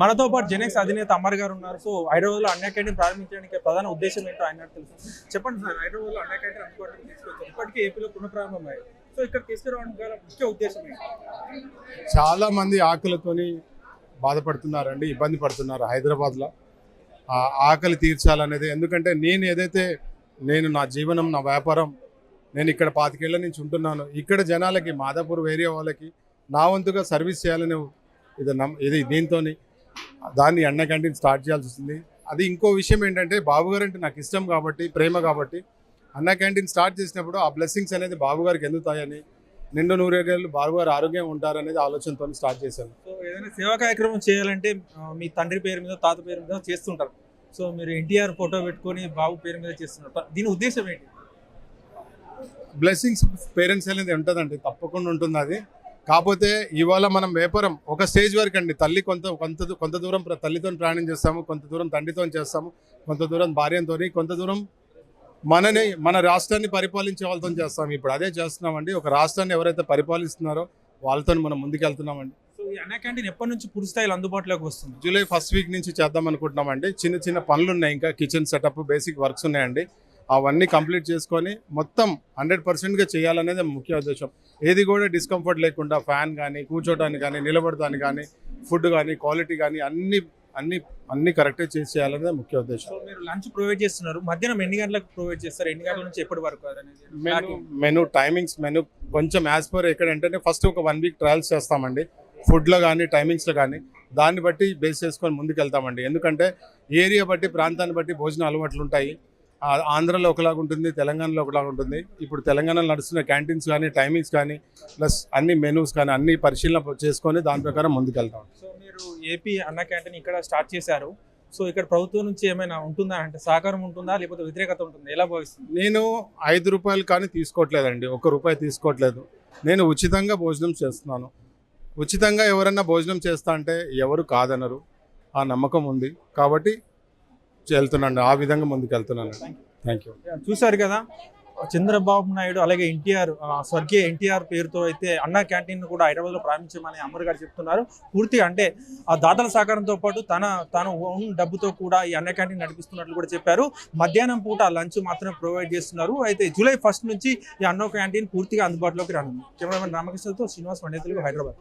మనతో పాటు జెనెక్స్ అధినేత అమర్ గారు ఉన్నారు. సో హైదరాబాద్లో అన్న ప్రారంభించడానికి ప్రధాన ఉద్దేశం ఏంటో ఆయన తెలుసు. చెప్పండి సార్ హైదరాబాద్లో అన్న క్యాంటీన్ అందుబాటులోకి తీసుకొచ్చారు. ఇప్పటికే ఏపీలో పునఃప్రారంభమయ్యాయి సో ఇక్కడ తీసుకురావడం గల ముఖ్య ఉద్దేశం చాలా మంది ఆకలితోని బాధపడుతున్నారండి ఇబ్బంది పడుతున్నారు హైదరాబాద్లో. ఆ ఆకలి తీర్చాలనేది ఎందుకంటే నేను ఏదైతే నేను నా జీవనం నా వ్యాపారం నేను ఇక్కడ పాతికేళ్ళ నుంచి ఉంటున్నాను. ఇక్కడ జనాలకి మాదాపూర్ ఏరియా వాళ్ళకి నా వంతుగా సర్వీస్ చేయాలని ఇది నమ్ ఇది దీంతో దాన్ని అన్న క్యాంటీన్ స్టార్ట్ చేయాల్సి వస్తుంది. అది ఇంకో విషయం ఏంటంటే బాబు గారు అంటే నాకు ఇష్టం కాబట్టి ప్రేమ కాబట్టి అన్న క్యాంటీన్ స్టార్ట్ చేసినప్పుడు ఆ బ్లెస్సింగ్స్ అనేది బాబు గారికి ఎందుతాయని నిండు నూరేళ్ళు బాబు గారు ఆరోగ్యంగా ఉంటారనేది ఆలోచనతో స్టార్ట్ చేశాను. సో ఏదైనా సేవా కార్యక్రమం చేయాలంటే మీ తండ్రి పేరు మీద తాత పేరు మీద చేస్తుంటారు. సో మీరు ఎన్టీఆర్ ఫోటో పెట్టుకొని బాబు పేరు మీద చేస్తున్నారు. దీని ఉద్దేశం ఏంటి? బ్లెస్సింగ్స్ పేరెంట్స్ అనేది ఉంటుందండి తప్పకుండా ఉంటుంది అది కాకపోతే ఇవాళ మనం వ్యాపారం ఒక స్టేజ్ వరకు అండి. తల్లి కొంత కొంత కొంత దూరం తల్లితో ప్రయాణం చేస్తాము కొంత దూరం తండ్రితో చేస్తాము కొంత దూరం భార్యతో కొంత దూరం మనని మన రాష్ట్రాన్ని పరిపాలించే వాళ్ళతో చేస్తాము. ఇప్పుడు అదే చేస్తున్నామండి. ఒక రాష్ట్రాన్ని ఎవరైతే పరిపాలిస్తున్నారో వాళ్ళతో మనం ముందుకెళ్తున్నామండి. అన్న క్యాంటీన్ ఎప్పటి నుంచి పూర్తి స్థాయిలో అందుబాటులోకి వస్తుంది? జూలై ఫస్ట్ వీక్ నుంచి చేద్దాం అనుకుంటున్నామండి. చిన్న చిన్న పనులు ఉన్నాయి ఇంకా కిచెన్ సెటప్ బేసిక్ వర్క్స్ ఉన్నాయండి. అవన్నీ కంప్లీట్ చేసుకొని మొత్తం హండ్రెడ్ పర్సెంట్గా చేయాలనేది ముఖ్య ఉద్దేశం. ఏది కూడా డిస్కంఫర్ట్ లేకుండా ఫ్యాన్ కానీ కూర్చోటానికి కానీ నిలబడటానికి కానీ ఫుడ్ కానీ క్వాలిటీ కానీ అన్ని అన్ని అన్ని కరెక్ట్గా చేసి చేయాలనేది ముఖ్య ఉద్దేశం. మీరు లంచ్ ప్రొవైడ్ చేస్తున్నారు. మధ్యాహ్నం ఎన్ని గంటలకు ప్రొవైడ్ చేస్తారు? ఎన్ని గంటల నుంచి ఎప్పటి వరకు మెను మెను టైమింగ్స్ మెను కొంచెం యాజ్ పర్ ఎక్కడ ఏంటంటే ఫస్ట్ ఒక వన్ వీక్ ట్రయల్స్ చేస్తామండి. ఫుడ్లో కానీ టైమింగ్స్లో కానీ దాన్ని బట్టి బేస్ చేసుకొని ముందుకు వెళ్తామండి ఎందుకంటే ఏరియా బట్టి ప్రాంతాన్ని బట్టి భోజన అలవాట్లు ఉంటాయి ఆంధ్రాలో ఒకలాగా ఉంటుంది తెలంగాణలో ఒకలాగా ఉంటుంది. ఇప్పుడు తెలంగాణలో నడుస్తున్న క్యాంటీన్స్ కానీ టైమింగ్స్ కానీ ప్లస్ అన్ని మెనూస్ కానీ అన్ని పరిశీలన చేసుకొని దాని ప్రకారం ముందుకు వెళ్తాం సో మీరు ఏపీ అన్న క్యాంటీన్ ఇక్కడ స్టార్ట్ చేశారు. సో ఇక్కడ ప్రభుత్వం నుంచి ఏమైనా ఉంటుందా? అంటే సహకారం ఉంటుందా? లేకపోతే వ్యతిరేకత ఉంటుందా? ఎలా భావిస్తుంది నేను ఐదు రూపాయలు కానీ తీసుకోవట్లేదండి. ఒక రూపాయి తీసుకోవట్లేదు. నేను ఉచితంగా భోజనం చేస్తున్నాను. ఉచితంగా ఎవరన్నా భోజనం చేస్తా అంటే ఎవరు కాదనరు. ఆ నమ్మకం ఉంది. కాబట్టి వెళ్తున్నాను. ఆ విధంగా ముందుకు వెళ్తున్నాను థ్యాంక్ యూ చూశారు కదా? చంద్రబాబు నాయుడు అలాగే ఎన్టీఆర్ స్వర్గీయ ఎన్టీఆర్ పేరుతో అయితే అన్న క్యాంటీన్ కూడా హైదరాబాద్లో ప్రారంభించమని అమర్ గారు చెప్తున్నారు. పూర్తిగా అంటే ఆ దాతల సహకారంతో పాటు తన తాను ఓన్ డబ్బుతో కూడా ఈ అన్న క్యాంటీన్ నడిపిస్తున్నట్లు కూడా చెప్పారు. మధ్యాహ్నం పూట లంచ్ మాత్రమే ప్రొవైడ్ చేస్తున్నారు. అయితే జూలై ఫస్ట్ నుంచి ఈ అన్న క్యాంటీన్ పూర్తిగా అందుబాటులోకి రానుంది. కెమెరామెన్ రామకృష్ణతో శ్రీనివాస్ పండితులు హైదరాబాద్.